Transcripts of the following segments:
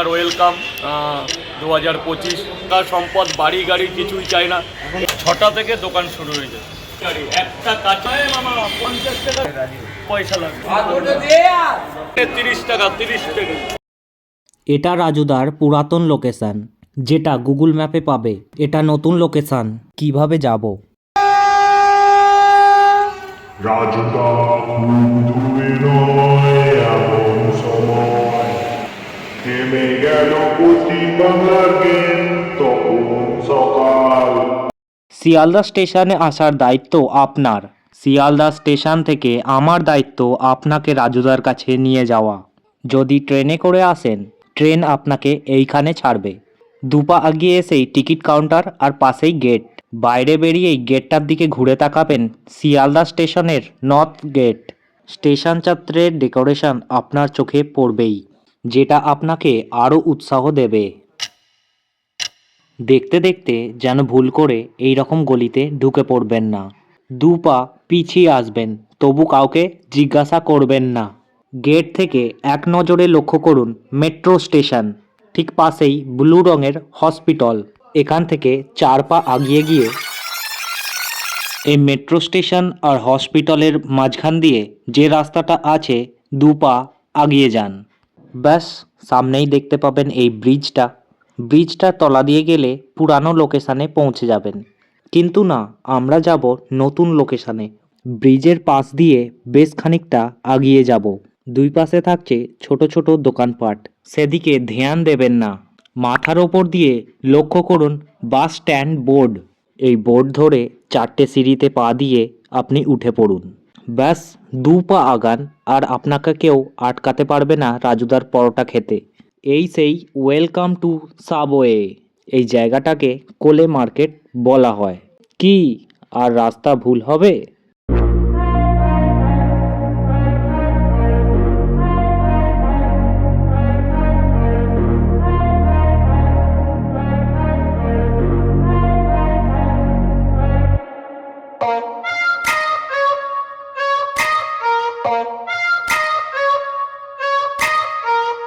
আপনার ওয়েলকাম দু হাজার পঁচিশ। তার সম্পদ বাড়ি গাড়ি কিছুই চাই না। ছটা থেকে দোকান শুরু হয়ে যায় একটা কাঁচায় মামা পঞ্চাশ টাকা পয়সা লাগবে। তিরিশ টাকা তিরিশ টাকা। এটা রাজুদার পুরাতন লোকেশন যেটা গুগল ম্যাপে পাবে এটা নতুন লোকেশন কীভাবে যাব? রাজুদা থেমে গেল পশ্চিম বাংলার গেম তখন সকাল শিয়ালদা স্টেশনে আসার দায়িত্ব আপনার। শিয়ালদা স্টেশন থেকে আমার দায়িত্ব আপনাকে রাজুদার কাছে নিয়ে যাওয়া। যদি ট্রেনে করে আসেন, ট্রেন আপনাকে এইখানে ছাড়বে। দুপা আগিয়ে এসেই টিকিট কাউন্টার আর পাশেই গেট। বাইরে বেরিয়েই গেটটার দিকে ঘুরে তাকাবেন শিয়ালদা স্টেশনের নর্থ গেট। স্টেশন চত্বরের ডেকোরেশন আপনার চোখে পড়বেই। যেটা আপনাকে আরও উৎসাহ দেবে। দেখতে দেখতে যেন ভুল করে এই রকম গলিতে ঢুকে পড়বেন না। দু পা পিছিয়ে আসবেন, তবু কাউকে জিজ্ঞাসা করবেন না। গেট থেকে এক নজরে লক্ষ্য করুন মেট্রো স্টেশন, ঠিক পাশেই ব্লু রঙের হসপিটাল। এখান থেকে চার পা আগিয়ে গিয়ে এই মেট্রো স্টেশন আর হসপিটালের মাঝখান দিয়ে যে রাস্তাটা আছে, দু পা আগিয়ে যান। ব্যাস, সামনেই দেখতে পাবেন এই ব্রিজটা। ব্রিজটার তলা দিয়ে গেলে পুরানো লোকেশানে পৌঁছে যাবেন। কিন্তু না, আমরা যাব নতুন লোকেশানে। ব্রিজের পাশ দিয়ে বেশ খানিকটা আগিয়ে যাব। দুই পাশে থাকছে ছোট ছোট দোকানপাট। সেদিকে ধ্যান দেবেন না। মাথার ওপর দিয়ে লক্ষ্য করুন, বাস স্ট্যান্ড বোর্ড। এই বোর্ড ধরে চারটে সিঁড়িতে পা দিয়ে আপনি উঠে পড়ুন। ব্যাস, দু পা আগান, আর আপনাকে কেউ আটকাতে পারবে না রাজুদার পরোটা খেতে। এই সেই ওয়েলকাম টু সাবওয়ে। এই জায়গাটাকে কোলে মার্কেট বলা হয়। কি, আর রাস্তা ভুল হবে?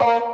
people